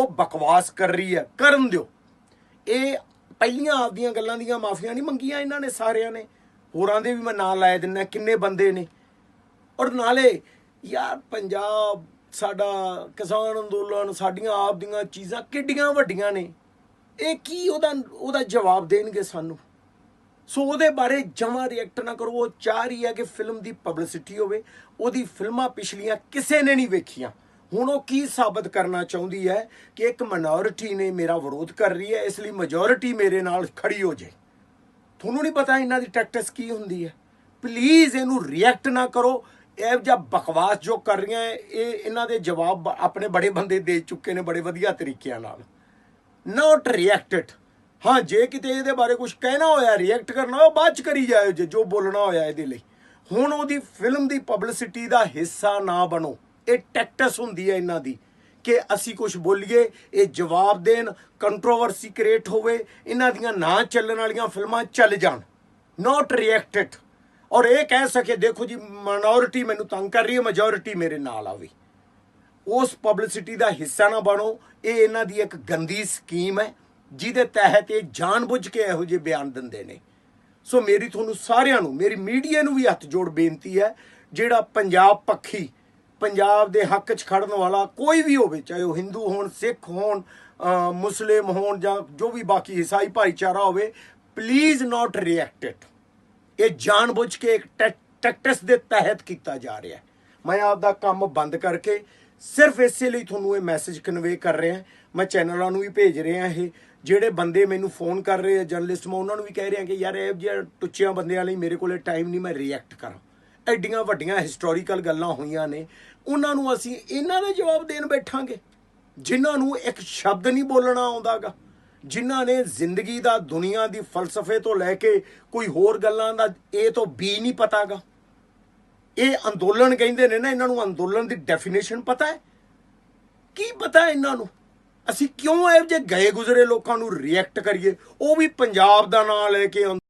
ਉਹ ਬਕਵਾਸ ਕਰ ਰਹੀ ਹੈ, ਕਰਨ ਦਿਓ। ਇਹ ਪਹਿਲੀਆਂ ਆਪਦੀਆਂ ਗੱਲਾਂ ਦੀਆਂ ਮਾਫੀਆਂ ਨਹੀਂ ਮੰਗੀਆਂ ਇਹਨਾਂ ਨੇ, ਸਾਰਿਆਂ ਨੇ। ਹੋਰਾਂ ਦੇ ਵੀ ਮੈਂ ਨਾਂ ਲਾਇ ਦਿੰਨਾ ਕਿੰਨੇ ਬੰਦੇ ਨੇ। ਔਰ ਨਾਲੇ ਯਾਰ ਪੰਜਾਬ ਸਾਡਾ ਕਿਸਾਨ ਅੰਦੋਲਨ, ਸਾਡੀਆਂ ਆਪ ਦੀਆਂ ਚੀਜ਼ਾਂ ਕਿੱਡੀਆਂ ਵੱਡੀਆਂ ਨੇ। ਇਹ ਕੀ ਉਹਦਾ ਉਹਦਾ ਜਵਾਬ ਦੇਣਗੇ ਸਾਨੂੰ? ਸੋ ਉਹਦੇ ਬਾਰੇ ਜਮਾ ਰਿਐਕਟ ਨਾ ਕਰੋ। ਉਹ ਚਾਹ ਰਹੀ ਹੈ ਕਿ ਫਿਲਮ ਦੀ ਪਬਲਿਸਿਟੀ ਹੋਵੇ, ਉਹਦੀ ਫਿਲਮਾਂ ਪਿਛਲੀਆਂ ਕਿਸੇ ਨੇ ਨਹੀਂ ਵੇਖੀਆਂ। ਹੁਣ ਉਹ ਕੀ ਸਾਬਤ ਕਰਨਾ ਚਾਹੁੰਦੀ ਹੈ ਕਿ ਇੱਕ ਮਿਨੋਰਿਟੀ ਨੇ ਮੇਰਾ ਵਿਰੋਧ ਕਰ ਰਹੀ ਹੈ, ਇਸ ਲਈ ਮੈਜੋਰਿਟੀ ਮੇਰੇ ਨਾਲ ਖੜੀ ਹੋ ਜਾਏ। ਤੁਹਾਨੂੰ ਨਹੀਂ ਪਤਾ ਇਹਨਾਂ ਦੀ ਟੈਕਟਿਸ ਕੀ ਹੁੰਦੀ ਹੈ? ਪਲੀਜ਼ ਇਹਨੂੰ ਰਿਐਕਟ ਨਾ ਕਰੋ। ਇਹ ਜਿਹਾ ਬਕਵਾਸ ਜੋ ਕਰ ਰਹੀਆਂ, ਇਹ ਇਹਨਾਂ ਦੇ ਜਵਾਬ ਆਪਣੇ ਬੜੇ ਬੰਦੇ ਦੇ ਚੁੱਕੇ ਨੇ ਬੜੇ ਵਧੀਆ ਤਰੀਕਿਆਂ ਨਾਲ। ਨਾਟ ਰਿਐਕਟਡ ਹਾਂ, ਜੇ ਕਿਤੇ ਇਹਦੇ ਬਾਰੇ ਕੁਝ ਕਹਿਣਾ ਹੋਇਆ ਰਿਐਕਟ ਕਰਨਾ, ਉਹ ਬਾਅਦ ਚ ਕਰੀ ਜਾਇਓ ਜੇ ਜੋ ਬੋਲਣਾ ਹੋਇਆ ਇਹਦੇ ਲਈ। ਹੁਣ ਉਹਦੀ ਫਿਲਮ ਦੀ ਪਬਲਿਸਿਟੀ ਦਾ ਹਿੱਸਾ ਨਾ ਬਣੋ। ਇਹ ਟੈਕਟਸ ਹੁੰਦੀ ਹੈ ਇਹਨਾਂ ਦੀ ਕਿ ਅਸੀਂ ਕੁਝ ਬੋਲੀਏ, ਇਹ ਜਵਾਬ ਦੇਣ ਕੰਟਰੋਵਰਸੀ ਕ੍ਰੀਏਟ ਹੋਵੇ, ਇਹਨਾਂ ਦੀਆਂ ਨਾ ਚੱਲਣ ਵਾਲੀਆਂ ਫਿਲਮਾਂ ਚੱਲ ਜਾਣ ਨਾਟ ਰਿਐਕਟਡ ਔਰ ਇਹ ਕਹਿ ਸਕੇ, ਦੇਖੋ ਜੀ ਮਿਨੋਰਿਟੀ ਮੈਨੂੰ ਤੰਗ ਕਰ ਰਹੀ ਹੈ ਮੈਜੋਰਿਟੀ ਮੇਰੇ ਨਾਲ ਆਵੇ ਉਸ ਪਬਲਿਸਿਟੀ ਦਾ ਹਿੱਸਾ ਨਾ ਬਣੋ, ਇਹ ਇਹਨਾਂ ਦੀ ਇੱਕ ਗੰਦੀ ਸਕੀਮ ਹੈ, ਜਿਹਦੇ ਤਹਿਤ ਇਹ ਜਾਣਬੁੱਝ ਕੇ ਇਹੋ ਜਿਹੇ ਬਿਆਨ ਦਿੰਦੇ ਨੇ। ਸੋ ਮੇਰੀ ਤੁਹਾਨੂੰ ਸਾਰਿਆਂ ਨੂੰ, ਮੇਰੀ ਮੀਡੀਆ ਨੂੰ ਵੀ ਹੱਥ ਜੋੜ ਬੇਨਤੀ ਹੈ, ਜਿਹੜਾ ਪੰਜਾਬ ਪੱਖੀ ਪੰਜਾਬ ਦੇ ਹੱਕ 'ਚ ਖੜਨ ਵਾਲਾ ਕੋਈ ਵੀ ਹੋਵੇ, ਚਾਹੇ ਉਹ ਹਿੰਦੂ ਹੋਣ, ਸਿੱਖ ਹੋਣ ਮੁਸਲਿਮ ਹੋਣ ਜਾਂ ਜੋ ਵੀ ਬਾਕੀ ਈਸਾਈ ਭਾਈਚਾਰਾ ਹੋਵੇ ਪਲੀਜ਼ ਨਾਟ ਰਿਐਕਟਡ ਇਹ ਜਾਣਬੁੱਝ ਕੇ ਇੱਕ ਟੈ- ਟੈਕਟਿਸ ਦੇ ਤਹਿਤ ਕੀਤਾ ਜਾ ਰਿਹਾ ਹੈ। ਮੈਂ ਆਪਦਾ ਕੰਮ ਬੰਦ ਕਰਕੇ ਸਿਰਫ ਇਸੇ ਲਈ ਤੁਹਾਨੂੰ ਇਹ ਮੈਸੇਜ ਕਨਵੇ ਕਰ ਰਿਹਾ ਮੈਂ ਚੈਨਲਾਂ ਨੂੰ ਵੀ ਭੇਜ ਰਿਹਾ ਇਹ। ਜਿਹੜੇ ਬੰਦੇ ਮੈਨੂੰ ਫੋਨ ਕਰ ਰਹੇ ਆ ਜਰਨਲਿਸਟ ਮੈਂ ਉਹਨਾਂ ਨੂੰ ਵੀ ਕਹਿ ਰਿਹਾ ਕਿ ਯਾਰ ਇਹ ਜਿਹੇ ਟੁੱਚਿਆਂ ਬੰਦਿਆਂ ਲਈ ਮੇਰੇ ਕੋਲੇ ਟਾਈਮ ਨਹੀਂ, ਮੈਂ ਰਿਐਕਟ ਕਰਾਂ। ਐਡੀਆਂ ਵੱਡੀਆਂ ਹਿਸਟੋਰੀਕਲ ਗੱਲਾਂ ਹੋਈਆਂ ਨੇ, ਉਹਨਾਂ ਨੂੰ ਅਸੀਂ ਇਹਨਾਂ ਦਾ ਜਵਾਬ ਦੇਣ ਬੈਠਾਂਗੇ। ਜਿਨ੍ਹਾਂ ਨੂੰ ਇੱਕ ਸ਼ਬਦ ਨਹੀਂ ਬੋਲਣਾ ਆਉਂਦਾਗਾ, ਜਿਨ੍ਹਾਂ ਨੇ ਜ਼ਿੰਦਗੀ ਦਾ, ਦੁਨੀਆ ਦੀ ਫਲਸਫੇ ਤੋਂ ਲੈ ਕੇ ਕੋਈ ਹੋਰ ਗੱਲਾਂ ਦਾ ਇਹ ਤੋਂ ਬੀ ਨਹੀਂ ਪਤਾਗਾ। ਇਹ ਅੰਦੋਲਨ ਕਹਿੰਦੇ ਨੇ ਨਾ, ਇਹਨਾਂ ਨੂੰ ਅੰਦੋਲਨ ਦੀ ਡੈਫੀਨੇਸ਼ਨ ਪਤਾ ਹੈ? ਕੀ ਪਤਾ ਇਹਨਾਂ ਨੂੰ? ਅਸੀਂ ਕਿਉਂ ਇਹੋ ਜਿਹੇ ਗਏ ਗੁਜ਼ਰੇ ਲੋਕਾਂ ਨੂੰ ਰਿਐਕਟ ਕਰੀਏ? ਉਹ ਵੀ ਪੰਜਾਬ ਦਾ ਨਾਂ ਲੈ ਕੇ